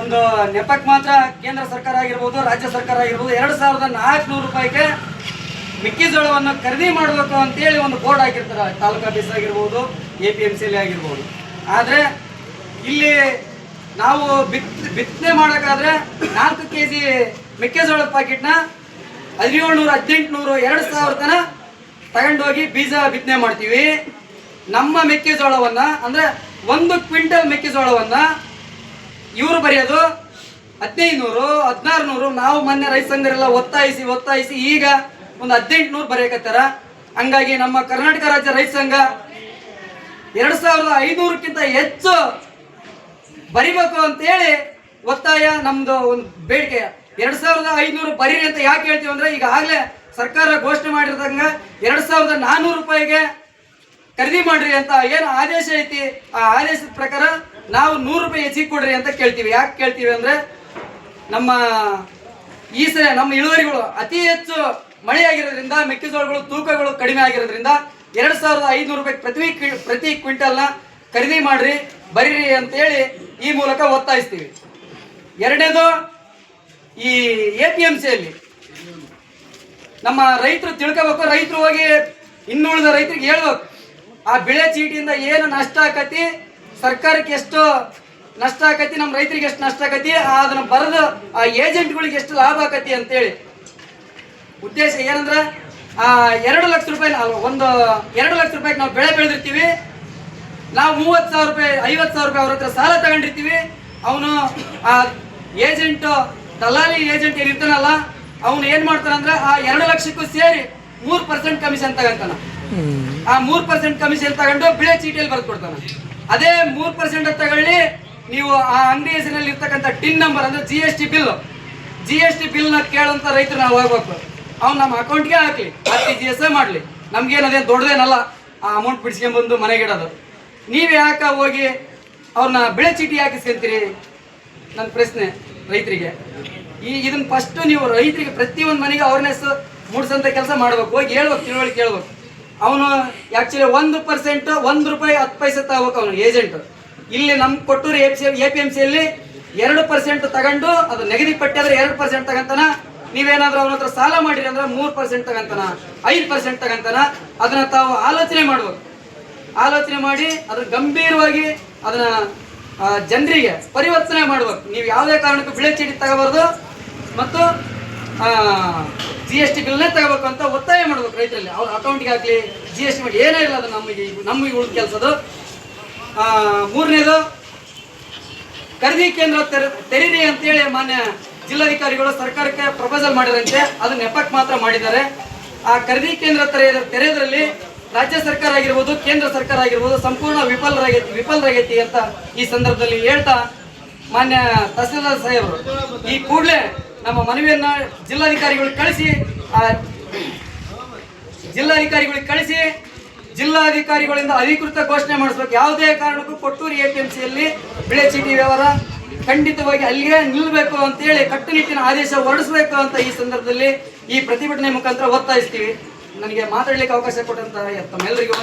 ಒಂದು ನೆಪಕ್ಕೆ ಮಾತ್ರ ಕೇಂದ್ರ ಸರ್ಕಾರ ಆಗಿರ್ಬೋದು, ರಾಜ್ಯ ಸರ್ಕಾರ ಆಗಿರ್ಬೋದು, ಎರಡು ಸಾವಿರದ ನಾಲ್ಕುನೂರು ರೂಪಾಯಿಗೆ ಮೆಕ್ಕೆಜೋಳವನ್ನು ಖರೀದಿ ಮಾಡಬೇಕು ಅಂತೇಳಿ ಒಂದು ಬೋರ್ಡ್ ಹಾಕಿರ್ತಾರೆ. ತಾಲೂಕು ಆಫೀಸ್ ಆಗಿರ್ಬೋದು ಎ ಪಿ ಎಂ ಸಿಲಿ ಆಗಿರ್ಬೋದು. ಆದರೆ ಇಲ್ಲಿ ನಾವು ಬಿತ್, ಬಿತ್ತನೆ ಮಾಡೋಕ್ಕಾದ್ರೆ ನಾಲ್ಕು ಕೆ ಜಿ ಮೆಕ್ಕೆಜೋಳದ ಪ್ಯಾಕೆಟ್ನ ಹದಿನೇಳುನೂರು ಹದಿನೆಂಟುನೂರು ಎರಡು ಸಾವಿರ ತನ ತಗೊಂಡೋಗಿ ಬೀಜ ಬಿತ್ತನೆ ಮಾಡ್ತೀವಿ. ನಮ್ಮ ಮೆಕ್ಕೆಜೋಳವನ್ನು, ಅಂದ್ರೆ ಒಂದು ಕ್ವಿಂಟಲ್ ಮೆಕ್ಕೆಜೋಳವನ್ನು ಇವರು ಬರೆಯೋದು ಹದಿನೈದು ನೂರು, ಹದಿನಾರು ನೂರು, ನಾವು ಮೊನ್ನೆ ರೈತ ಸಂಘರೆಲ್ಲ ಒತ್ತಾಯಿಸಿ ಒತ್ತಾಯಿಸಿ ಈಗ ಒಂದು ಹದಿನೆಂಟು ನೂರು ಬರೆಯಕತ್ತಾರ. ಹಂಗಾಗಿ ನಮ್ಮ ಕರ್ನಾಟಕ ರಾಜ್ಯ ರೈತ ಸಂಘ ಎರಡು ಸಾವಿರದ ಐನೂರಕ್ಕಿಂತ ಹೆಚ್ಚು ಬರಿಬೇಕು ಅಂತೇಳಿ ಒತ್ತಾಯ, ನಮ್ದು ಒಂದು ಬೇಡಿಕೆ. ಎರಡು ಸಾವಿರದ ಐನೂರು ಬರೀರಿ ಅಂತ ಯಾಕೆ ಹೇಳ್ತೀವಿ ಅಂದ್ರೆ ಈಗಾಗಲೇ ಸರ್ಕಾರ ಘೋಷಣೆ ಮಾಡಿರ್ತಂಗ ಎರಡ್ ಸಾವಿರದ ನಾನ್ನೂರು ರೂಪಾಯಿಗೆ ಖರೀದಿ ಮಾಡ್ರಿ ಅಂತ ಏನು ಆದೇಶ ಐತಿ? ಆ ಆದೇಶದ ಪ್ರಕಾರ ನಾವು ನೂರು ರೂಪಾಯಿ ಹೆಚ್ಚಿಗೆ ಕೊಡ್ರಿ ಅಂತ ಕೇಳ್ತೀವಿ. ಯಾಕೆ ಕೇಳ್ತೀವಿ ಅಂದ್ರೆ ನಮ್ಮ ಈ ಸರಿ ನಮ್ಮ ಇಳುವರಿಗಳು ಅತಿ ಹೆಚ್ಚು ಮಳೆ ಆಗಿರೋದ್ರಿಂದ, ಮೆಕ್ಕೆಜೋಳಗಳು, ತೂಕಗಳು ಕಡಿಮೆ ಆಗಿರೋದ್ರಿಂದ ಎರಡ್ ಸಾವಿರದ ಐನೂರು ರೂಪಾಯಿ ಪ್ರತಿ ಪ್ರತಿ ಕ್ವಿಂಟಲ್ನ ಖರೀದಿ ಮಾಡ್ರಿ, ಬರೀರಿ ಅಂತೇಳಿ ಈ ಮೂಲಕ ಒತ್ತಾಯಿಸ್ತೀವಿ. ಎರಡನೇದು ಈ ಎ ಪಿ ಎಂ ಸಿಯಲ್ಲಿ ನಮ್ಮ ರೈತರು ತಿಳ್ಕೋಬೇಕು, ರೈತರು ಹೋಗಿ ಇನ್ನುಳಿದ ರೈತರಿಗೆ ಹೇಳ್ಬೇಕು, ಆ ಬೆಳೆ ಚೀಟಿಯಿಂದ ಏನು ನಷ್ಟ ಆಕತಿ, ಸರ್ಕಾರಕ್ಕೆ ಎಷ್ಟು ನಷ್ಟ ಆಕತಿ, ನಮ್ಮ ರೈತರಿಗೆ ಎಷ್ಟು ನಷ್ಟ ಆಕತಿ ಅದನ್ನ ಬರೆದು ಆ ಏಜೆಂಟ್ಗಳಿಗೆ ಎಷ್ಟು ಲಾಭ ಆಕತಿ ಅಂತೇಳಿ. ಉದ್ದೇಶ ಏನಂದ್ರೆ, ಆ ಎರಡು ಲಕ್ಷ ರೂಪಾಯಿ ಒಂದು ಎರಡು ಲಕ್ಷ ರೂಪಾಯಿಗೆ ನಾವು ಬೆಳೆ ಬೆಳೆದಿರ್ತೀವಿ. ನಾವು ಮೂವತ್ತು ಸಾವಿರ ರೂಪಾಯಿ, ಐವತ್ತು ಸಾವಿರ ರೂಪಾಯಿ ಅವ್ರ ಹತ್ರ ಸಾಲ ತಗೊಂಡಿರ್ತೀವಿ. ಅವನು ಆ ಏಜೆಂಟ್ ದಲ್ಲಾಳಿ ಏಜೆಂಟ್ ಏನಿರ್ತಾನಲ್ಲ ಅವನು ಏನ್ ಮಾಡ್ತಾನಂದ್ರೆ ಆ ಎರಡು ಲಕ್ಷಕ್ಕೂ ಸೇರಿ ಮೂರ್ ಪರ್ಸೆಂಟ್ ಕಮಿಷನ್ ತಗೊಂತಾನ. ಆ ಮೂರ್ ಪರ್ಸೆಂಟ್ ಕಮಿಷನ್ ತಗೊಂಡು ಬಿಳೆ ಚೀಟಿಯಲ್ಲಿ ಬರ್ದು ಕೊಡ್ತಾನ. ಅದೇ ಮೂರ್ ಪರ್ಸೆಂಟ್ ತಗೊಳ್ಳಿ, ನೀವು ಆ ಅಂಗಡಿ ಹೆಸರಿನಲ್ಲಿ ಇರ್ತಕ್ಕಂಥ ಟಿನ್ ನಂಬರ್ ಅಂದ್ರೆ G S T bill G S T ಬಿಲ್ನ ಕೇಳಂತ ರೈತರು ನಾವು ಹೋಗ್ಬೇಕು ಅವ್ನು ನಮ್ಮ ಅಕೌಂಟ್ಗೆ ಹಾಕ್ಲಿ ಟಿ ಜಿ ಎಸ್ ಮಾಡ್ಲಿ. ನಮ್ಗೇನು ಅದೇನು ದೊಡ್ಡದೇನಲ್ಲ, ಆ ಅಮೌಂಟ್ ಬಿಡಿಸ್ಕೊಂಡ್ಬಂದು ಮನೆಗೆ ಇಡೋದು. ನೀವು ಯಾಕೆ ಹೋಗಿ ಅವ್ರನ್ನ ಬೆಳೆ ಚೀಟಿ ಹಾಕಿಸ್ಕೊಂತೀರಿ? ನನ್ನ ಪ್ರಶ್ನೆ ರೈತರಿಗೆ. ಈ ಇದನ್ನ ಫಸ್ಟ್ ನೀವು ರೈತರಿಗೆ ಪ್ರತಿಯೊಂದು ಮನೆಗೆ ಅವೇರ್ನೆಸ್ ಮೂಡಿಸಂತ ಕೆಲಸ ಮಾಡ್ಬೇಕು. ಹೋಗಿ ಹೇಳ್ಬೇಕು, ತಿಳುವಳಿಕೆ ಹೇಳ್ಬೇಕು. ಅವನು ಆ್ಯಕ್ಚುಲಿ ಒಂದು ಪರ್ಸೆಂಟ್ ಒಂದು ರೂಪಾಯಿ ಹತ್ತು ಪೈಸೆ ತಗೋಬೇಕು ಅವನು ಏಜೆಂಟ್ ಇಲ್ಲಿ ನಮ್ಮ Kotturu A P C A P M ಸಿಯಲ್ಲಿ ಎರಡು ಪರ್ಸೆಂಟ್ ತಗೊಂಡು ಅದು ನೆಗದಿ ಪಟ್ಟಿ ಆದ್ರೆ ಎರಡು ಪರ್ಸೆಂಟ್ ತಗೊಂತಾನ. ನೀವೇನಾದ್ರೂ ಅವನ ಹತ್ರ ಸಾಲ ಮಾಡಿರಿ ಅಂದ್ರೆ ಮೂರು ಪರ್ಸೆಂಟ್ ತಗೊಂತಾನ, ಐದು ಪರ್ಸೆಂಟ್ ತಗೊಂತಾನ. ಅದನ್ನ ತಾವು ಆಲೋಚನೆ ಮಾಡ್ಬೇಕು. ಆಲೋಚನೆ ಮಾಡಿ ಅದನ್ನ ಗಂಭೀರವಾಗಿ ಅದನ್ನ ಜನರಿಗೆ ಪರಿವರ್ತನೆ ಮಾಡಬೇಕು. ನೀವು ಯಾವುದೇ ಕಾರಣಕ್ಕೂ ಬಿಳೆ ಚೀಟಿ ತಗೋಬಾರ್ದು ಮತ್ತು ಜಿ ಎಸ್ ಟಿ ಬಿಲ್ನೇ ತಗೋಬೇಕು ಅಂತ ಒತ್ತಾಯ ಮಾಡ್ಬೇಕು ರೈತರಲ್ಲಿ. ಅವ್ರ ಅಕೌಂಟ್ಗೆ ಆಗಲಿ ಜಿ ಎಸ್ ಟಿ ಮಾಡಿ, ಏನೇ ಇಲ್ಲ ಅದು ನಮಗೆ ನಮಗೆ ಉಳಿದ ಕೆಲಸದು. ಮೂರನೇದು, ಖರೀದಿ ಕೇಂದ್ರ ತೆರ, ತೆರೀರಿ ಅಂತೇಳಿ ಮಾನ್ಯ ಜಿಲ್ಲಾಧಿಕಾರಿಗಳು ಸರ್ಕಾರಕ್ಕೆ ಪ್ರಪೋಸಲ್ ಮಾಡಿದಂತೆ ಅದನ್ನ ನೆಪಕ್ಕೆ ಮಾತ್ರ ಮಾಡಿದ್ದಾರೆ. ಆ ಖರೀದಿ ಕೇಂದ್ರ ತೆರೆಯ ತೆರೆಯೋದ್ರಲ್ಲಿ ರಾಜ್ಯ ಸರ್ಕಾರ ಆಗಿರ್ಬೋದು, ಕೇಂದ್ರ ಸರ್ಕಾರ ಆಗಿರ್ಬೋದು, ಸಂಪೂರ್ಣ ವಿಫಲರಾಗೈತಿ ವಿಫಲರಾಗೈತಿ ಅಂತ ಈ ಸಂದರ್ಭದಲ್ಲಿ ಹೇಳ್ತಾ ಮಾನ್ಯ ತಹಸೀಲ್ದಾರ್ ಸಾಹೇಬರು. ಈ ಕೂಡಲೇ ನಮ್ಮ ಮನವಿಯನ್ನ ಜಿಲ್ಲಾಧಿಕಾರಿಗಳಿಗೆ ಕಳಿಸಿ ಜಿಲ್ಲಾಧಿಕಾರಿಗಳಿಗೆ ಕಳಿಸಿ, ಜಿಲ್ಲಾಧಿಕಾರಿಗಳಿಂದ ಅಧಿಕೃತ ಘೋಷಣೆ ಮಾಡಿಸ್ಬೇಕು. ಯಾವುದೇ ಕಾರಣಕ್ಕೂ ಕೊಟ್ಟೂರು ಎ ಪಿ ಎಂ ಸಿಯಲ್ಲಿ ಬೆಳೆ ಚೀಟಿ ವ್ಯವಹಾರ ಖಂಡಿತವಾಗಿ ಅಲ್ಲಿಗೆ ನಿಲ್ಲಬೇಕು ಅಂತೇಳಿ ಕಟ್ಟುನಿಟ್ಟಿನ ಆದೇಶ ಹೊರಡಿಸಬೇಕು ಅಂತ ಈ ಸಂದರ್ಭದಲ್ಲಿ ಈ ಪ್ರತಿಭಟನೆ ಮುಖಾಂತರ ಒತ್ತಾಯಿಸ್ತೀವಿ. ನನಗೆ ಮಾತಾಡ್ಲಿಕ್ಕೆ ಅವಕಾಶ ಕೊಟ್ಟಂತ ತಮ್ಮೆಲ್ಲರಿಗೂ.